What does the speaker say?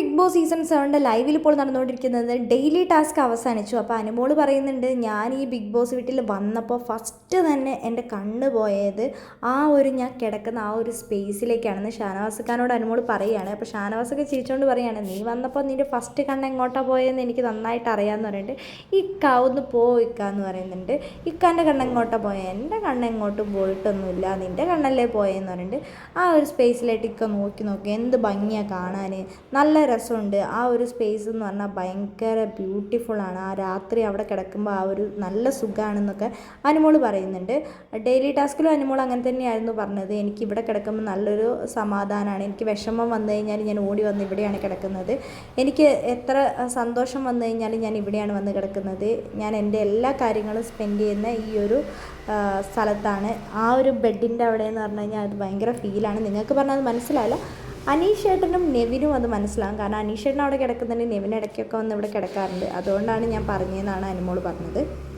Big boss season സെവന്റെ ലൈവിൽ ഇപ്പോൾ നടന്നുകൊണ്ടിരിക്കുന്നത് ഡെയിലി ടാസ്ക് അവസാനിച്ചു. അപ്പോൾ അനുമോൾ പറയുന്നുണ്ട് ഞാൻ ഈ ബിഗ് ബോസ് വീട്ടിൽ വന്നപ്പോൾ ഫസ്റ്റ് തന്നെ എന്റെ കണ്ണ് പോയത് ആ ഒരു ഞാൻ കിടക്കുന്ന ആ ഒരു സ്പേസിലേക്കാണെന്ന് ഷാനവാസ് ഖാനോട് അനുമോൾ പറയുകയാണ്. അപ്പോൾ ഷാനവാസൊക്കെ ചിരിച്ചുകൊണ്ട് പറയുകയാണ് നീ വന്നപ്പോൾ നിന്റെ ഫസ്റ്റ് കണ്ണ് എങ്ങോട്ടാണ് പോയതെന്ന് എനിക്ക് നന്നായിട്ട് അറിയാമെന്ന് പറയുന്നുണ്ട്. ഈ ഒന്ന് ഇക്ക എന്ന് പറയുന്നുണ്ട്. ഇക്കാന്റെ കണ്ണ് എങ്ങോട്ടാണ് പോയത് എന്റെ കണ്ണ് എങ്ങോട്ടും പോയിട്ടൊന്നുമില്ല. നിന്റെ കണ്ണല്ലേ പോയെന്ന് പറയുന്നുണ്ട്. ആ ഒരു സ്പേസിലായിട്ട് ഇക്ക നോക്കി നോക്കി എന്ത് ഭംഗിയാണ് കാണാൻ നല്ല രസമുണ്ട്. ആ ഒരു സ്പേസ് എന്ന് പറഞ്ഞാൽ ഭയങ്കര ബ്യൂട്ടിഫുള്ളാണ് ആ രാത്രി അവിടെ കിടക്കുമ്പോൾ ആ ഒരു നല്ല സുഖമാണെന്നൊക്കെ അനുമോൾ പറയുന്നുണ്ട്. ഡെയിലി ടാസ്കിലും അനുമോൾ അങ്ങനെ തന്നെയായിരുന്നു പറഞ്ഞത്. എനിക്ക് ഇവിടെ കിടക്കുമ്പോൾ നല്ലൊരു സമാധാനമാണ് എനിക്ക് വിഷമം വന്നു കഴിഞ്ഞാൽ ഞാൻ ഓടി വന്ന് ഇവിടെയാണ് കിടക്കുന്നത്. എനിക്ക് എത്ര സന്തോഷം വന്നു കഴിഞ്ഞാൽ ഞാൻ ഇവിടെയാണ് വന്ന് കിടക്കുന്നത്. ഞാൻ എന്റെ എല്ലാ കാര്യങ്ങളും സ്പെൻഡ് ചെയ്യുന്ന ഈ ഒരു സ്ഥലത്താണ്. ആ ഒരു ബെഡിന്റെ അവിടെ എന്ന് പറഞ്ഞു കഴിഞ്ഞാൽ അത് ഭയങ്കര ഫീലാണ് നിങ്ങൾക്ക് പറഞ്ഞാൽ അത് മനസ്സിലാവില്ല അനീഷേട്ടനും നെവിനും അത് മനസ്സിലാകും കാരണം അനീഷ് ഏട്ടൻ അവിടെ കിടക്കുന്നുണ്ട് നെവിൻ ഇടയ്ക്കൊക്കെ വന്ന് ഇവിടെ കിടക്കാറുണ്ട്. അതുകൊണ്ടാണ് ഞാൻ പറഞ്ഞതെന്നാണ് അനുമോൾ പറഞ്ഞത്.